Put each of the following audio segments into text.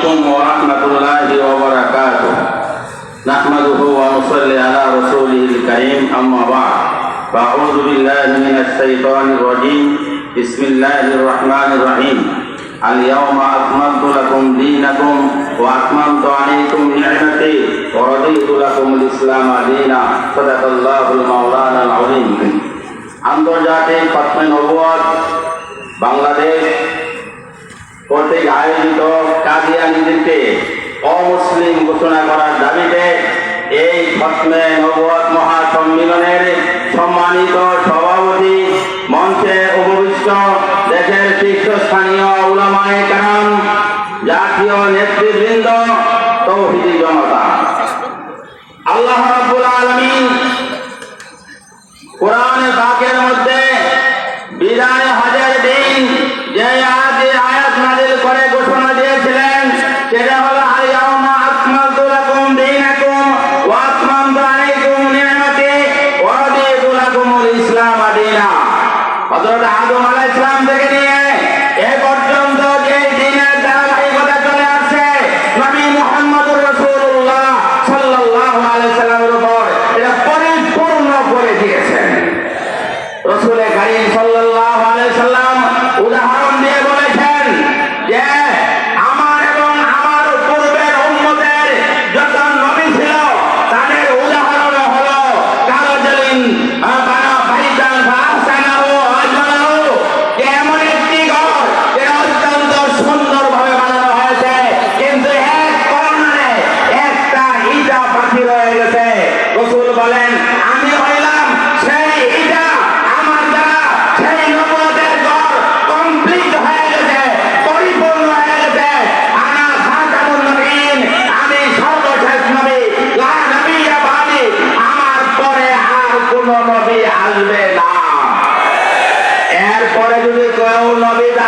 عليكم ورحمة الله وبركاته نحمده ونصلي على رسوله الكريم أما بعد فأعوذ بالله من الشيطان الرجيم بسم الله الرحمن الرحيم اليوم أكملت لكم دينكم وأتممت عليكم نعمتي ورضيت لكم الإسلام دينا صدق الله المولانا العظيم আন্তর্জাতিক পত্মে নবুয়াদ বাংলাদেশ কর্তৃক আয়োজিত কাদিয়ানিদেরকে অমুসলিম ঘোষণা করার দাবিতে এই ফতমে নবুয়াদ মহাসম্মিলনের সম্মানিত সভাপতি মঞ্চে উপবিষ্ট দেশের শীর্ষস্থানীয় উলামায় কারাম, জাতীয় নেতৃবৃন্দ, তৌহিদি জনতা। আল্লাহ রসুলে কারিম সাল্লাল্লাহু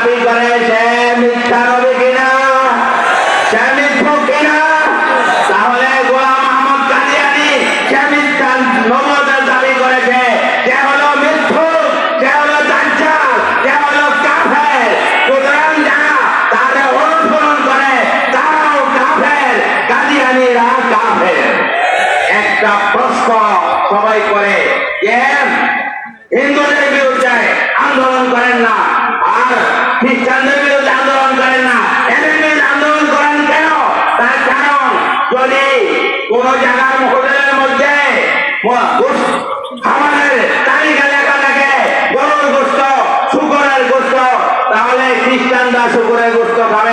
দাবি করে সে মিথ্যা নবী কিনা? সে মিথ্যুক কিনা? তাহলে গোলাম মোহাম্মদ কাদিয়ানি সে মিথ্যা নবতের দাবি করেছে সে হলো মিথ্যুক সে হলো দাজ্জাল সে হলো কাফের, সুতরাং যারা তাদের অনুসরণ করে, তারাও কাফের কাদিয়ানিরা কাফের। একটা প্রশ্ন সবাই করে যে কোন জায়গার হোটেলের মধ্যে খাবারের তালিকা লেখা থাকে গরুর গোস্ত শুকরের গোস্ত তাহলে খ্রিস্টানরা শুকরের গোস্ত খাবে।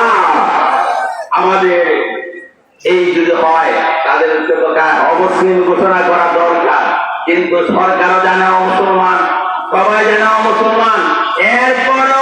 অমুসলিম ঘোষণা করা দরকার। কিন্তু সরকারও জানাও মুসলমান সবাই জানাও মুসলমান। এরপরও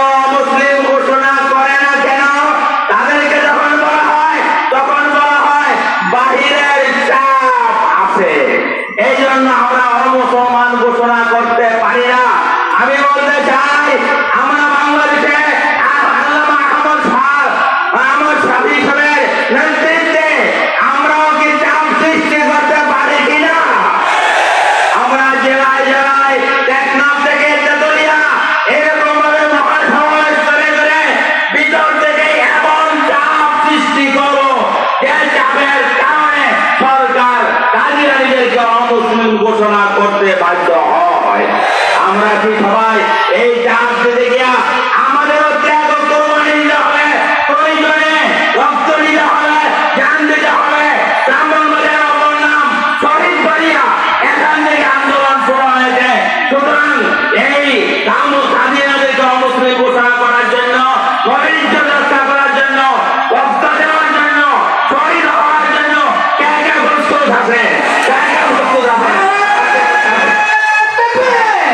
আমরা কি সবাই এই চাপ দিতে গিয়া আমাদেরও ত্যাগ কোরবানি দিতে হবে প্রয়োজনে রক্ত দিতে হবে জান দিতে হবে। ব্রাহ্মণবাদের অপর নাম শহীদ বাড়িয়া। এখান থেকে আন্দোলন শুরু হয়েছে। সুতরাং এই কাম স্বাধীনতা